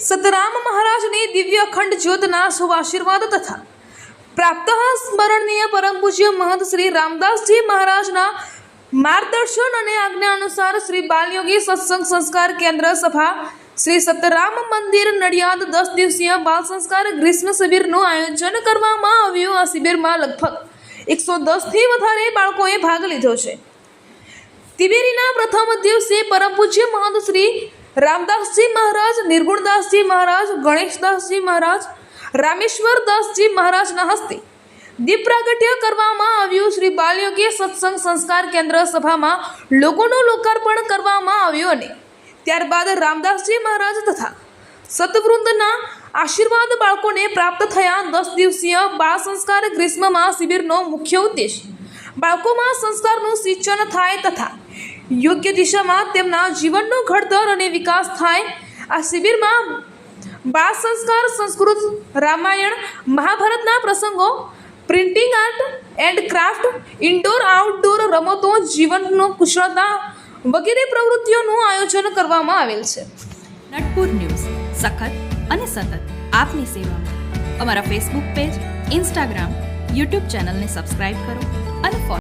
સતરામ મહારાજની દિવ્ય અખંડ જ્યોતના શુભ આશીર્વાદ તથા પ્રાપ્ત સ્મરણીય પરમ પૂજ્ય મહંત શ્રી રામદાસજી મહારાજના માર્ગદર્શન અને આજ્ઞા અનુસાર શ્રી બાલયોગી સત્સંગ સંસ્કાર કેન્દ્ર સભા શ્રી સતરામ મંદિર નડિયાદ દસ દિવસીય બાલ સંસ્કાર ગ્રીષ્મ શિબિરનું આયોજન કરવામાં આવ્યું આ શિબિરમાં લગભગ એકસો દસથી વધારે બાળકોએ ભાગ લીધો છે. તિબેરીના પ્રથમ દિવસે પરમ પૂજ્ય મહંત શ્રી રામદાસજી મહારાજ, નિર્ગુણદાસજી મહારાજ, ગણેશદાસજી મહારાજ, રામેશ્વરદાસજી મહારાજના હસ્તે દીપ પ્રાગટ્ય કરવામાં આવ્યું. શ્રી બાલયોગી સત્સંગ સંસ્કાર કેન્દ્ર સભામાં લોકોનું લોકાર્પણ કરવામાં આવ્યું અને ત્યારબાદ રામદાસજી મહારાજ તથા સતવૃંદના આશીર્વાદ બાળકોને પ્રાપ્ત થયા. દસ દિવસીય બાળ સંસ્કાર ગ્રીષ્મમાં શિબિરનો મુખ્ય ઉદ્દેશ બાળકોમાં સંસ્કારનું સિંચન થાય તથા યોગ્ય દિશામાં તેમના જીવનનું ઘડતર અને વિકાસ થાય. આ શિબિરમાં બાળ સંસ્કાર, સંસ્કૃત, રામાયણ, મહાભારતના પ્રસંગો, printing art and craft, indoor, outdoor રમતો, જીવનનો કુશળતા વગેરે પ્રવૃત્તિઓનું આયોજન કરવામાં આવેલ છે. નટપુર ન્યૂઝ, સખત અને સતત આપની સેવામાં. અમારા ફેસબુક પેજ ઇન્સ્ટાગ્રામ યુટ્યુબ ચેનલને સબસ્ક્રાઇબ કરો અને ફોલો